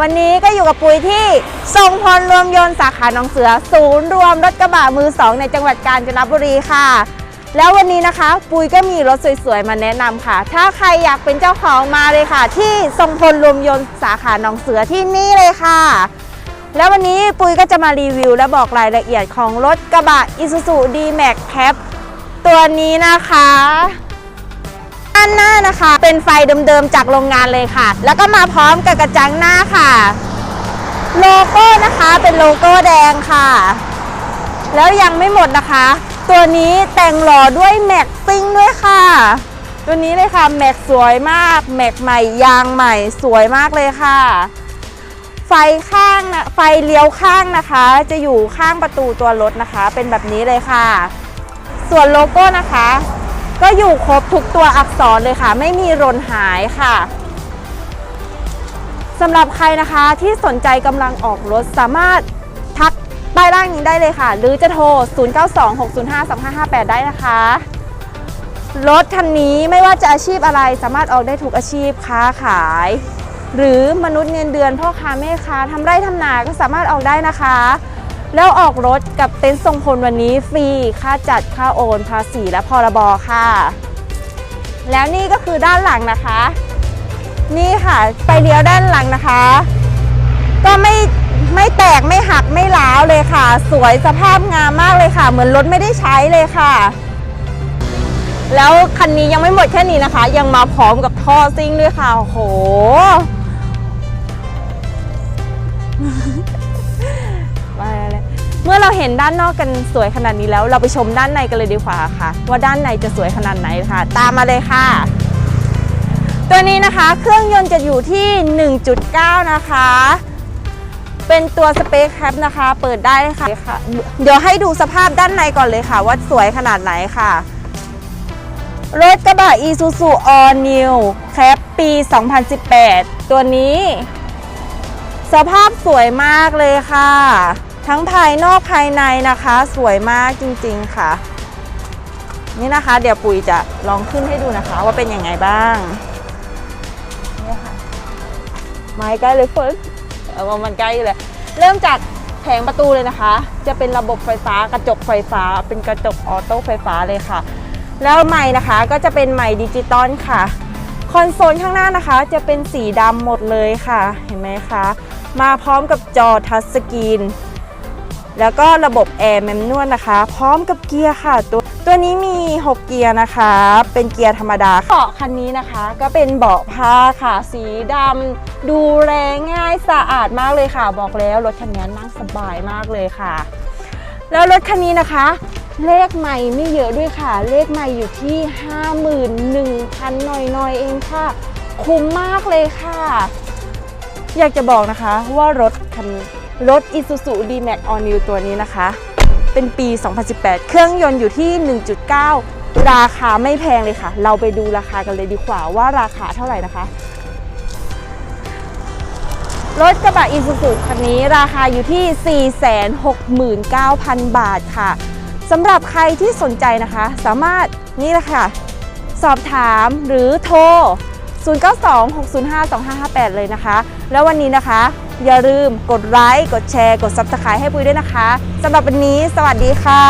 วันนี้ก็อยู่กับปุ๋ยที่ทรงพลรวมยนต์สาขาหนองเสือ ศูนย์รวมรถกระบะมือสองในจังหวัดกาญจนบุรีค่ะ แล้ววันนี้นะคะ ปุ๋ยก็มีรถสวยๆมาแนะนำค่ะ ถ้าใครอยากเป็นเจ้าของมาเลยค่ะ ที่ทรงพลรวมยนต์สาขาหนองเสือที่นี่เลยค่ะ แล้ววันนี้ปุ้ยก็จะมารีวิว และบอกรายละเอียดของรถกระบะ Isuzu D-Max Cap ตัวนี้นะคะ ด้านหน้านะคะ เป็นไฟเดิมๆจากโรงงานเลยค่ะ แล้วก็มาพร้อมกับกระจังหน้าค่ะ โลโก้นะคะเป็นโลโก้แดงค่ะ แล้วยังไม่หมดนะคะ ตัวนี้แต่งหล่อด้วยแม็กซิ่งด้วยค่ะ ตัวนี้เลยค่ะแม็กสวยมาก แม็กใหม่ยางใหม่สวยมากเลยค่ะไฟข้างนะไฟเลี้ยวข้างนะคะ จะอยู่ข้างประตูตัวรถนะคะ เป็นแบบนี้เลยค่ะ ส่วนโลโก้นะคะ ก็อยู่ครบทุกตัวอักษรเลยค่ะ ไม่มีรนหายค่ะสำหรับใครนะคะที่สนใจกำลังออกรถสามารถทักใต้ล่างนี้ได้เลยค่ะ หรือจะโทร 0926052558 ได้นะคะ รถคันนี้ไม่ว่าจะอาชีพอะไรสามารถออกได้ทุกอาชีพค้าขาย หรือมนุษย์เงินเดือนพ่อค้าแม่ค้าทำไร่ทำนาก็สามารถออกได้นะคะ แล้วออกรถกับเต็นท์ทรงพลวันนี้ฟรี ค่าจัด ค่าโอน ภาษี และพรบค่ะ แล้วนี่ก็คือด้านหลังนะคะ นี่ค่ะไปเลี้ยวด้านหลังนะคะ ก็ไม่ไม่แตกไม่หักไม่ล้าวเลยค่ะ สวยสภาพงามมากเลยค่ะ เหมือนรถไม่ได้ใช้เลยค่ะ แล้วคันนี้ยังไม่หมดแค่นี้นะคะ ยังมาพร้อมกับท่อซิ่งด้วยค่ะโอ้โห เราเห็นด้านนอกกันสวยขนาดนี้แล้ว เราไปชมด้านในกันเลยดีกว่าค่ะ ว่าด้านในจะสวยขนาดไหนค่ะ ตามมาเลยค่ะ ตัวนี้นะคะเครื่องยนต์จะอยู่ที่ 1.9 นะคะ เป็นตัวสเปคแคปนะคะ เปิดได้ค่ะ เดี๋ยวให้ดูสภาพด้านในก่อนเลยค่ะ ว่าสวยขนาดไหนค่ะรถกระบะ Isuzu All New Cap ปี 2018 ตัวนี้ สภาพสวยมากเลยค่ะ ทั้งภายนอกภายในนะคะ สวยมากจริงๆค่ะ นี่นะคะ เดี๋ยวปุ๋ยจะลองขึ้นให้ดูนะคะว่าเป็นยังไงบ้างนี่ค่ะไม้ใกล้เลยเฟิร์สเออมันใกล้เลยเริ่มจากแผงประตูเลยนะคะ จะเป็นระบบไฟฟ้ากระจกไฟฟ้า เป็นกระจกออโต้ไฟฟ้าเลยค่ะ แล้วใหม่นะคะก็จะเป็นใหม่ดิจิตอลค่ะ คอนโซลข้างหน้านะคะ จะเป็นสีดำหมดเลยค่ะ เห็นไหมคะ มาพร้อมกับจอทัชสกรีน แล้วก็ระบบแอร์แมนนวลนะคะ พร้อมกับเกียร์ค่ะตัวตัวนี้มี 6 เกียร์นะคะ เป็นเกียร์ธรรมดาเบาะคันนี้นะคะ ก็เป็นเบาะผ้าค่ะ สีดำดูแลง่ายสะอาดมากเลยค่ะ บอกแล้วรถคันนี้นั่งสบายมากเลยค่ะ แล้วรถคันนี้นะคะ เลขใหม่ไม่เยอะด้วยค่ะ เลขใหม่อยู่ที่ 51,000หน่อยๆเองค่ะ คุ้มมากเลยค่ะ อยากจะบอกนะคะว่ารถคัน รถ Isuzu D-Max All New ตัวนี้นะคะ เป็นปี 2018 เครื่องยนต์อยู่ที่ 1.9 ราคาไม่แพงเลยค่ะ เราไปดูราคากันเลยดีกว่าว่าราคาเท่าไหร่นะคะ รถกระบะ Isuzu คันนี้ราคาอยู่ที่ 469,000 บาทค่ะสำหรับใครที่สนใจนะคะ สามารถนี่แหละค่ะ สอบถามหรือโทร 0926052558 เลยนะคะ แล้ววันนี้นะคะ อย่าลืมกดไลค์กดแชร์ กดซับสไครต์ให้ปุ้ยด้วยนะคะสำหรับวันนี้ สวัสดีค่ะ